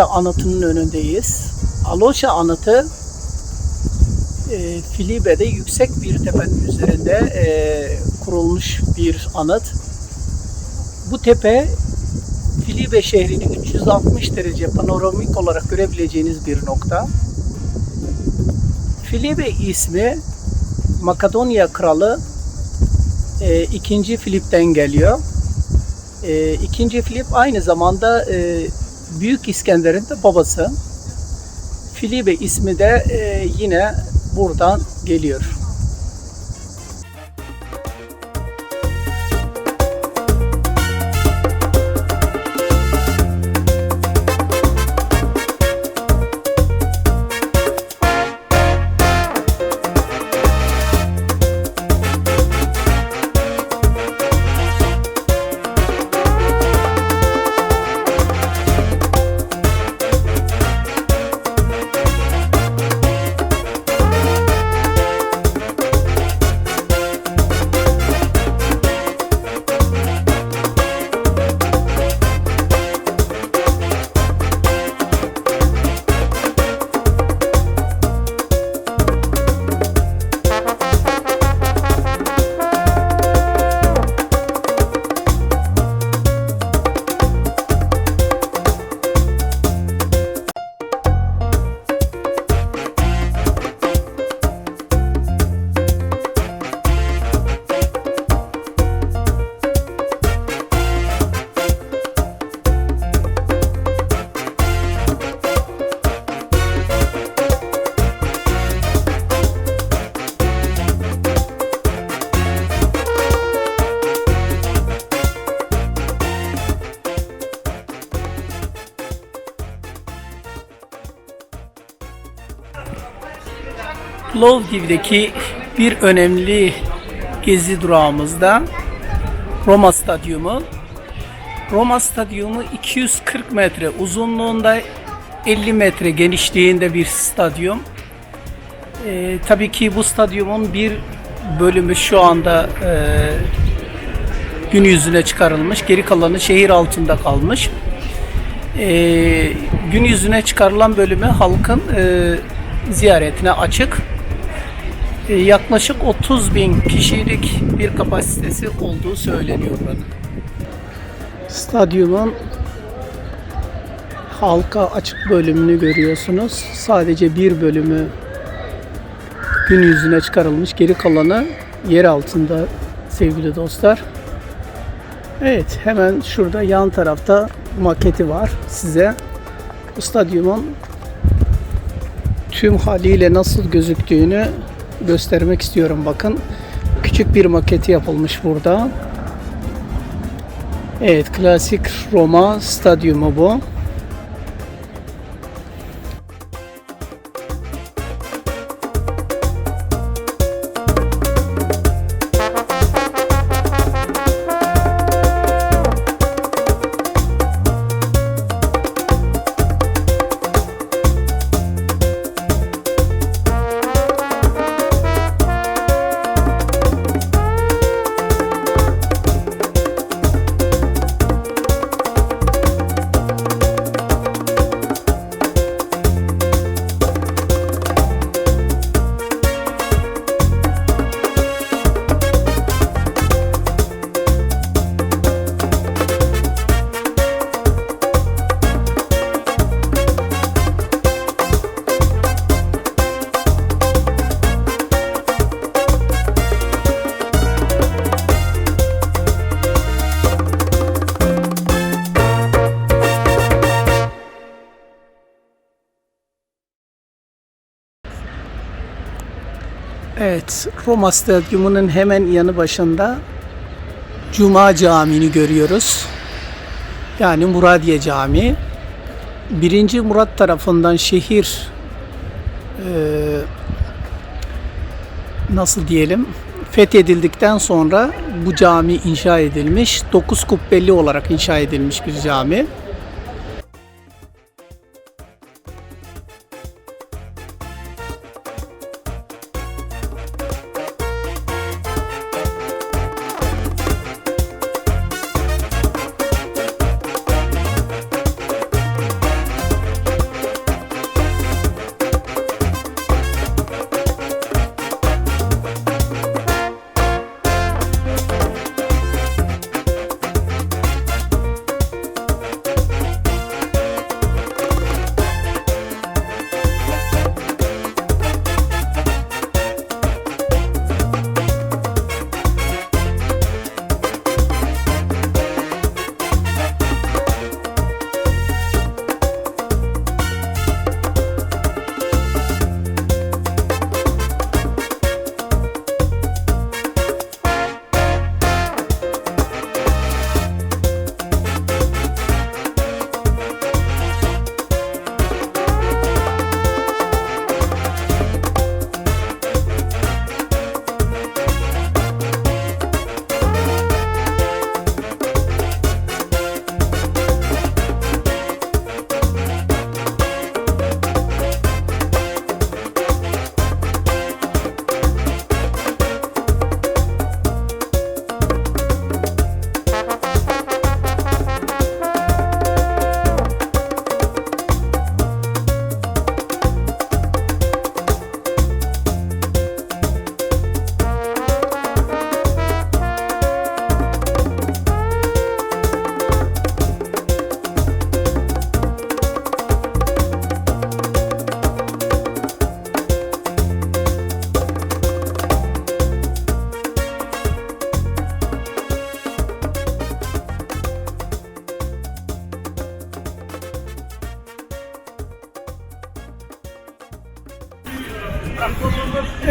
Aloşa anıtının önündeyiz. Aloşa anıtı e, Filibe'de yüksek bir tepenin üzerinde e, kurulmuş bir anıt. Bu tepe Filibe şehrini 360 derece panoramik olarak görebileceğiniz bir nokta. Filibe ismi Makedonya kralı e, 2. Filip'ten geliyor. E, 2. Filip aynı zamanda e, Büyük İskender'in de babası. Filibe ismi de e, yine buradan geliyor. Plovdiv'deki bir önemli gezi durağımızda Roma Stadyumu. Roma Stadyumu 240 metre uzunluğunda 50 metre genişliğinde bir stadyum. Ee, tabii ki bu stadyumun bir bölümü şu anda e, gün yüzüne çıkarılmış. Geri kalanı şehir altında kalmış. Ee, gün yüzüne çıkarılan bölümü halkın e, ziyaretine açık. E, yaklaşık 30 bin kişilik bir kapasitesi olduğu söyleniyor buranın. Stadyumun halka açık bölümünü görüyorsunuz. Sadece bir bölümü gün yüzüne çıkarılmış. Geri kalanı yer altında sevgili dostlar. Evet hemen şurada yan tarafta maketi var size. Bu stadyumun tüm haliyle nasıl gözüktüğünü göstermek istiyorum. Bakın küçük bir maketi yapılmış burada. Evet klasik Roma stadyumu bu. Evet, Roma Stadyumu'nun hemen yanı başında Cuma Camii'ni görüyoruz. Yani Muradiye Camii. Birinci Murat tarafından şehir eee, nasıl diyelim fethedildikten sonra bu cami inşa edilmiş. Dokuz kubbeli olarak inşa edilmiş bir cami.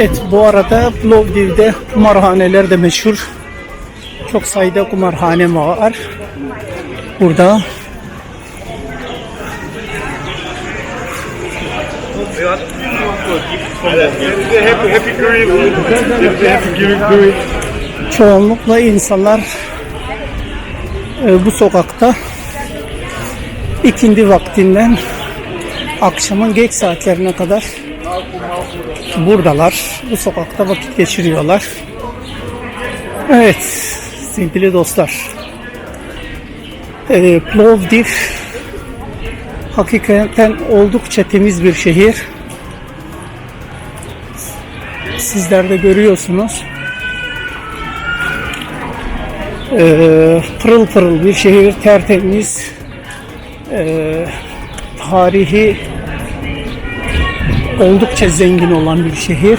Evet bu arada Plovdiv'de kumarhaneler de meşhur. Çok sayıda kumarhane var. Burada çoğunlukla insanlar e, bu sokakta ikindi vaktinden akşamın geç saatlerine kadar buradalar. Bu sokakta vakit geçiriyorlar. Evet sevgili dostlar. E, Plovdiv hakikaten oldukça temiz bir şehir. Sizler de görüyorsunuz. Ee, pırıl pırıl bir şehir, tertemiz, ee, tarihi oldukça zengin olan bir şehir.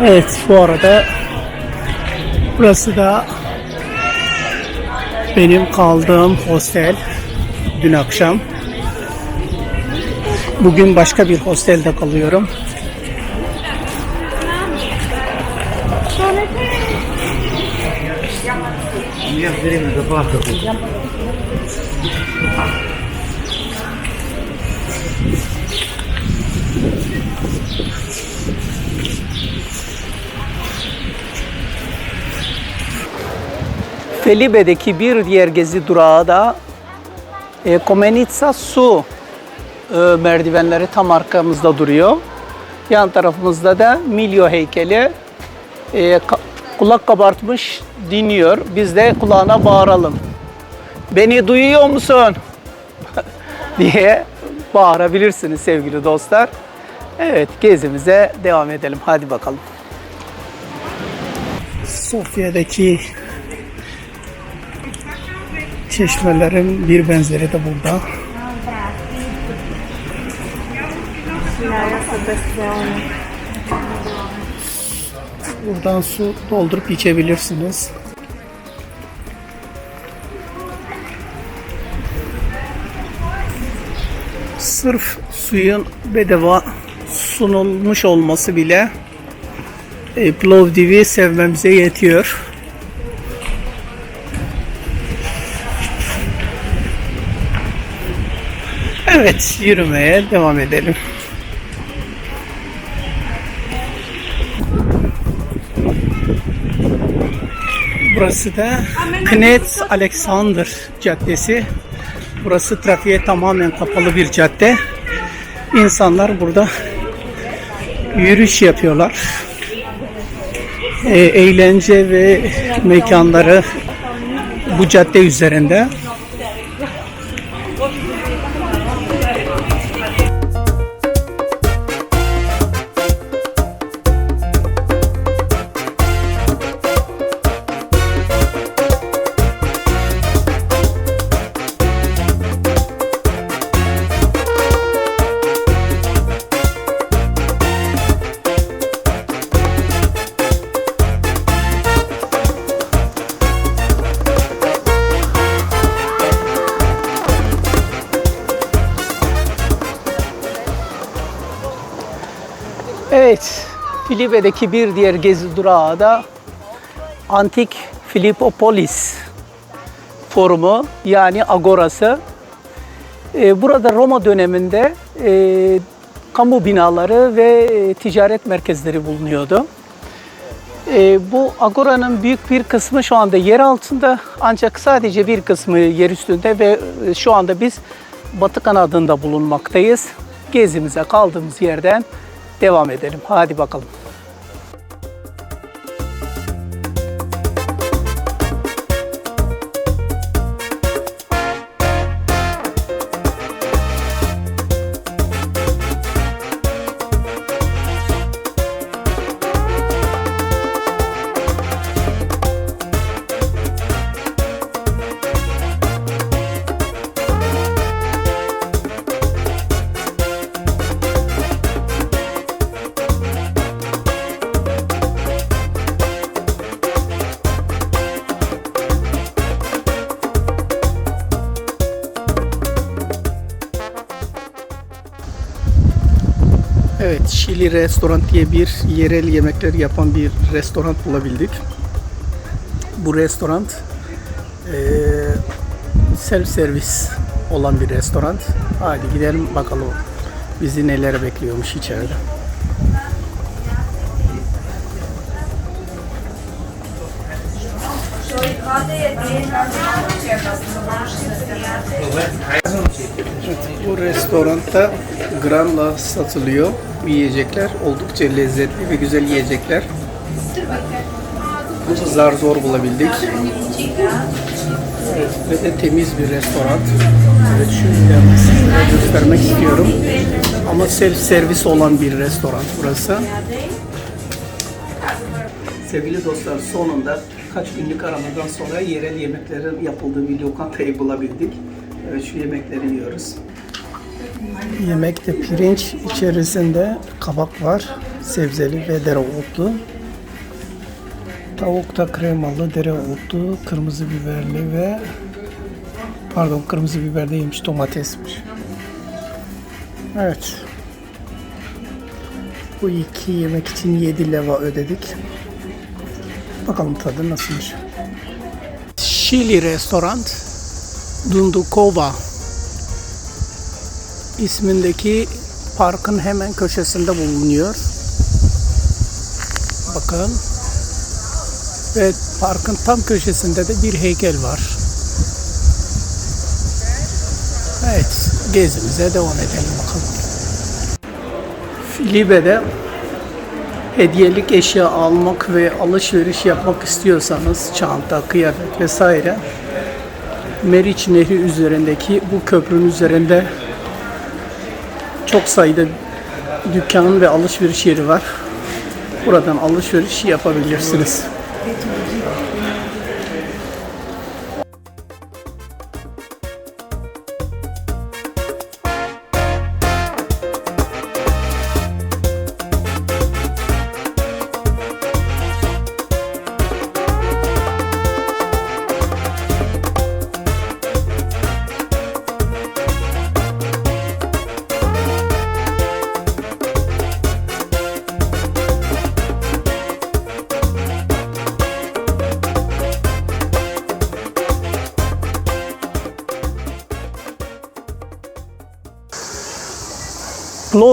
Evet, bu arada burası da benim kaldığım hostel dün akşam. Bugün başka bir hostelde kalıyorum. Felibe'deki bir diğer gezi durağı da e, Komenica su e, merdivenleri tam arkamızda duruyor. Yan tarafımızda da Milyo heykeli e, kulak kabartmış dinliyor. Biz de kulağına bağıralım. Beni duyuyor musun? diye bağırabilirsiniz sevgili dostlar. Evet gezimize devam edelim. Hadi bakalım. Sofya'daki çeşmelerin bir benzeri de burada. Buradan su doldurup içebilirsiniz. Sırf suyun bedava sunulmuş olması bile e, Plovdiv'i sevmemize yetiyor. Evet, yürümeye devam edelim. Burası da Knets Alexander Caddesi. Burası trafiğe tamamen kapalı bir cadde. İnsanlar burada yürüyüş yapıyorlar. E, eğlence ve mekanları bu cadde üzerinde. Filibe'deki bir diğer gezi durağı da Antik Filipopolis Forumu yani Agorası. Ee, Burada Roma döneminde e, kamu binaları ve e, ticaret merkezleri bulunuyordu. E, bu Agora'nın büyük bir kısmı şu anda yer altında ancak sadece bir kısmı yer üstünde ve e, şu anda biz batı kanadında bulunmaktayız. Gezimize kaldığımız yerden devam edelim. Hadi bakalım. Evet, Şili Restoran diye bir yerel yemekler yapan bir restoran bulabildik. Bu restoran eee self servis olan bir restoran. Hadi gidelim bakalım bizi neler bekliyormuş içeride. Bu restoranda gramla satılıyor yiyecekler. Oldukça lezzetli ve güzel yiyecekler. Zar zor bulabildik. Ve de temiz bir restoran. Evet, şöyle sizlere göstermek istiyorum. Ama self servis olan bir restoran burası. Sevgili dostlar sonunda kaç günlük aramadan sonra yerel yemeklerin yapıldığı bir lokantayı bulabildik. Evet şu yemekleri yiyoruz. Yemekte pirinç içerisinde kabak var. Sebzeli ve dereotlu. Tavukta kremalı, dereotlu, kırmızı biberli ve pardon kırmızı biber değilmiş domatesmiş. Evet. Bu iki yemek için 7 leva ödedik. Bakalım tadı nasılmış. Şili restoran Dundukova ismindeki parkın hemen köşesinde bulunuyor. Bakın. Ve parkın tam köşesinde de bir heykel var. Evet, gezimize devam edelim bakalım. Filibe'de hediyelik eşya almak ve alışveriş yapmak istiyorsanız çanta, kıyafet vesaire Meriç Nehri üzerindeki bu köprünün üzerinde çok sayıda dükkan ve alışveriş yeri var. Buradan alışveriş yapabilirsiniz.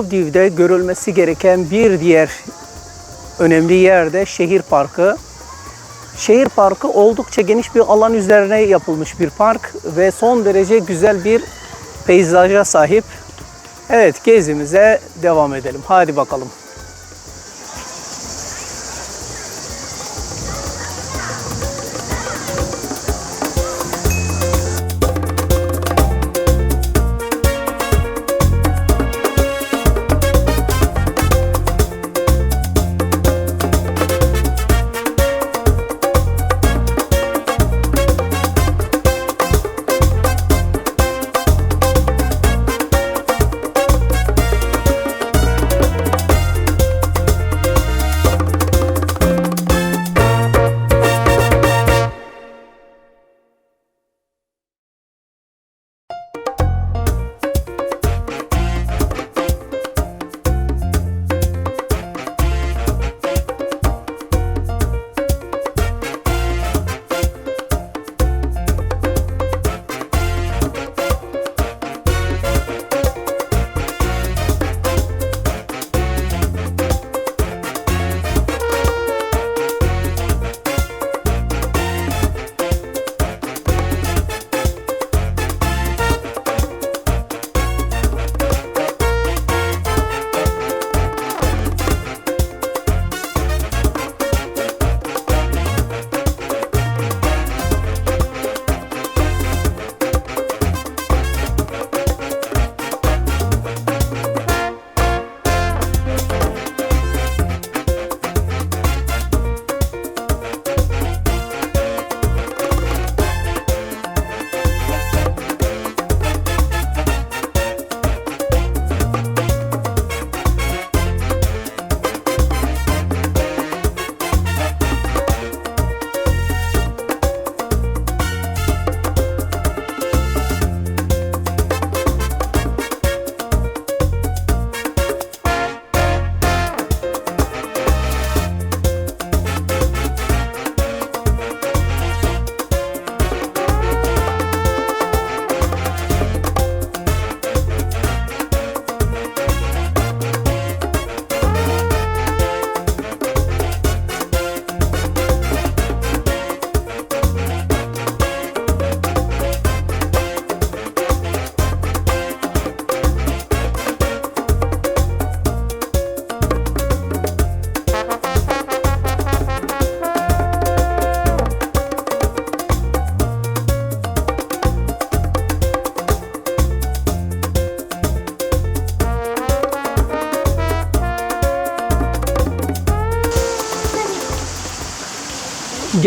Plovdiv'de görülmesi gereken bir diğer önemli yer de şehir parkı. Şehir parkı oldukça geniş bir alan üzerine yapılmış bir park ve son derece güzel bir peyzaja sahip. Evet gezimize devam edelim. Hadi bakalım.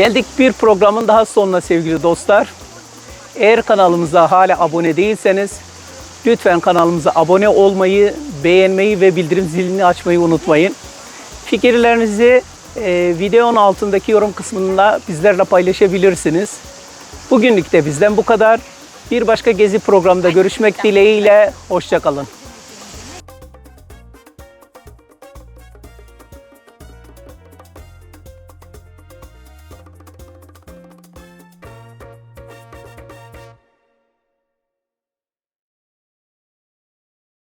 Geldik bir programın daha sonuna sevgili dostlar. Eğer kanalımıza hala abone değilseniz lütfen kanalımıza abone olmayı, beğenmeyi ve bildirim zilini açmayı unutmayın. Fikirlerinizi e, videonun altındaki yorum kısmında bizlerle paylaşabilirsiniz. Bugünlük de bizden bu kadar. Bir başka gezi programda görüşmek dileğiyle. Hoşçakalın.